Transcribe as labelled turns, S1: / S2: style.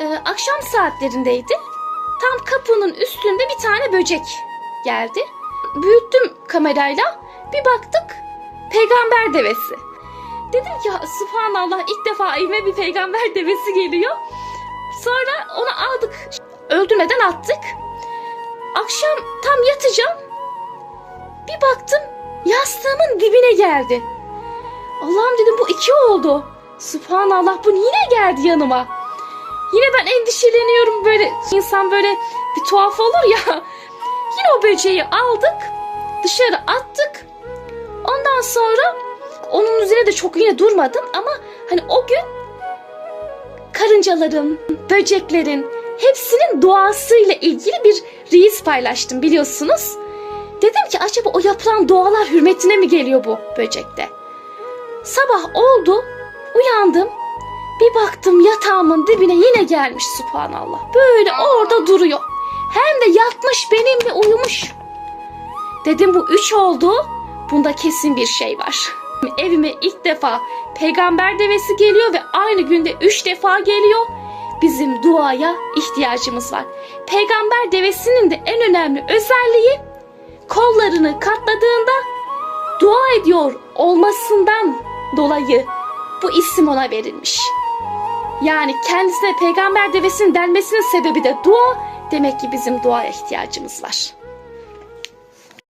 S1: e, akşam saatlerindeydi. Tam kapının üstünde bir tane böcek geldi. Büyüttüm kamerayla. Bir baktık peygamber devesi. Dedim ki subhanallah ilk defa evime bir peygamber devesi geliyor. Sonra onu aldık. Öldürmeden attık. Akşam tam yatacağım. Bir baktım yastığımın dibine geldi. Allah'ım dedim bu iki oldu. Subhanallah bu yine geldi yanıma. Yine ben endişeleniyorum böyle insan böyle bir tuhaf olur ya. Yine o böceği aldık dışarı attık. Ondan sonra onun üzerine de çok yine durmadım ama hani o gün karıncaların, böceklerin hepsinin doğasıyla ilgili bir reis paylaştım biliyorsunuz. Dedim ki acaba o yapılan dualar hürmetine mi geliyor bu böcekte? Sabah oldu, uyandım. Bir baktım yatağımın dibine yine gelmiş subhanallah. Böyle orada duruyor. Hem de yatmış benimle uyumuş. Dedim bu üç oldu. Bunda kesin bir şey var. Evime ilk defa peygamber devesi geliyor ve aynı günde üç defa geliyor. Bizim duaya ihtiyacımız var. Peygamber devesinin de en önemli özelliği kollarını katladığında dua ediyor olmasından dolayı bu isim ona verilmiş. Yani kendisine peygamber devesinin denmesinin sebebi de dua. Demek ki bizim duaya ihtiyacımız var.